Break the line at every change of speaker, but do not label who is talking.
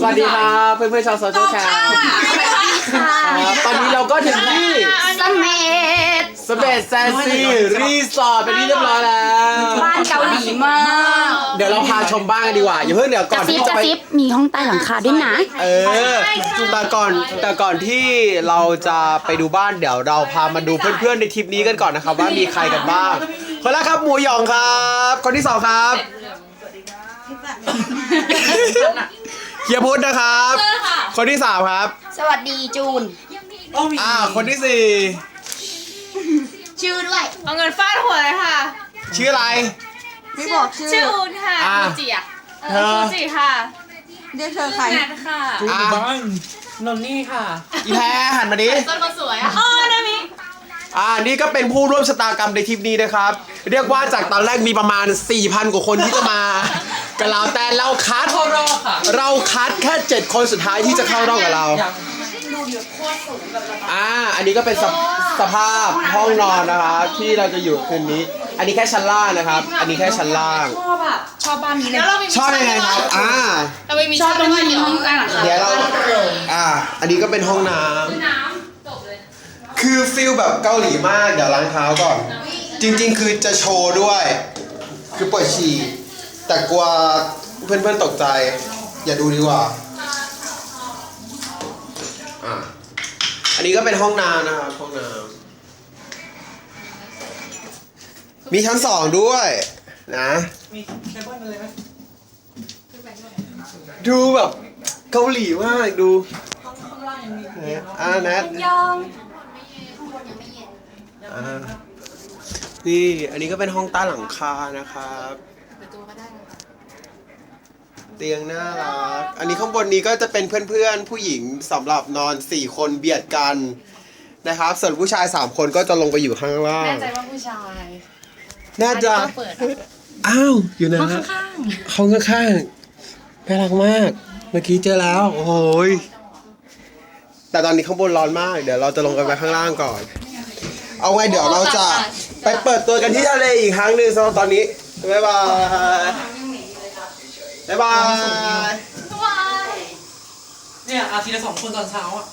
สวัสดีครับเพื่อนเพื่อนๆชาวโซเชียลแคมตอนนี้เราก็ถึงที่
เสม็ด
สเปซแซนซีรีสอร์ทเป็นที่เรียบร้อยแล้ว
บ้านเกาหลีมาก
เดี๋ยวเราพาชมบ้านกันดีกว่าอย่าเพิ่งเดี๋ยว
ก
ก่อ
ระ
น
ซิบ
ที่
ก
จะ
ระ
ไป
ซิบมีห้องใต้หลังคาด้วยนะ
เออแต่ก่อนแต่ก่อนที่เราจะไปดูบ้านเดี๋ยวเราพามาดูเพื่อนๆในทริปนี้กันก่อนนะครับว่ามีใครกันบ้างคนแรกครับหมูหยองครับ คนที่สองครับ เฮียพุทธนะครับ คนที่สามครับ
สวัสดีจูน
อ่าคนที่สี่
ชื่อด้วย
เอาเงินฟาดหัวเลยค่ะ
ชื่ออะไร
ไม่บอกชื่อ
ชื่ออูนค่ะ
อ่า
ฟูจิอะ
เธอ
ฟูจิค่ะ
เรียกเธอใคร
แนทค่ะ
อะ
นนนี่ค่ะ
อีแพ้หันมาดิ
ต้นคนสวยอะ อ๋อนามิ
อ่า นี่ก็เป็นผู้ร่วมชะตากรรมในทริปนี้นะครับ เรียกว่าจากตอนแรกมีประมาณ 4,000 กว่าคนที่จะมา กับเราแต่เราคัด
เข้ารอบค่ะ
เราคัดแค่7คนสุดท้ายที่จะเข้ารอบกับเรา
ยัง
อ่า อันนี้ก็เป็นสภสภาพห้องนอนนะครับที่เราจะอยู่คืนนี้ อันนี้แค่ชั้นล่างนะครับ อันนี้แค่ชั้นล่าง
ชอบอะชอบบ้านนี้เลย
แล้วเรามี
ชอบยังไงครับ อ่า
เราไม่มี
ชอบตรงที่มีห้องใต้หลังคา
เดี๋ยวเรา อ่า อันนี้ก็เป็นห้องน้ำ
น้ำจบเลย
คือฟิลแบบเกาหลีมาก เดี๋ยวล้างเท้าก่อน จริง ๆ คือจะโชว์ด้วย คือปวดฉี่ แต่กลัวเพื่อนๆตกใจ อย่าดูดีกว่าอะอันนี้ก็เป็นห้องน้ำนะครับห้องน้ำมีชั้นสองด้วย นะ
มีเทเบิลอะไรไหม
ดูแบบเกาหลีมากดู
ข้างล่างยังมี
อ่าแนท
ยอง
อ่านี่อันนี้ก็เป็นห้องใต้หลังคานะครับ เตียงน่ารัก อันนี้ข้างบนนี้ก็จะเป็นเพื่อนๆ ผู้หญิงสำหรับนอน 4 คนเบียดกันนะครับ ส่วนผู้ชาย 3 คนก็จะลงไปอยู่ข้างล่าง
แน่ใจว่าผู้ชาย
น่าจะ
เปิด
อ้าว อยู่นะฮะห้องข้างๆน่ารักมาก เมื่อกี้เจอแล้ว โอ้โหยแต่ตอนนี้ข้างบนร้อนมาก เดี๋ยวเราจะลงกันไปข้างล่างก่อน เอาไงเดี๋ยวเราจะไปเปิดตัวกันที่ทะเลอีกครั้งหนึ่งสำหรับตอนนี้ บ๊ายบาย บ๊ายบาย
เนี่ยอาทิตย์ละสองคนตอนเช้าอะ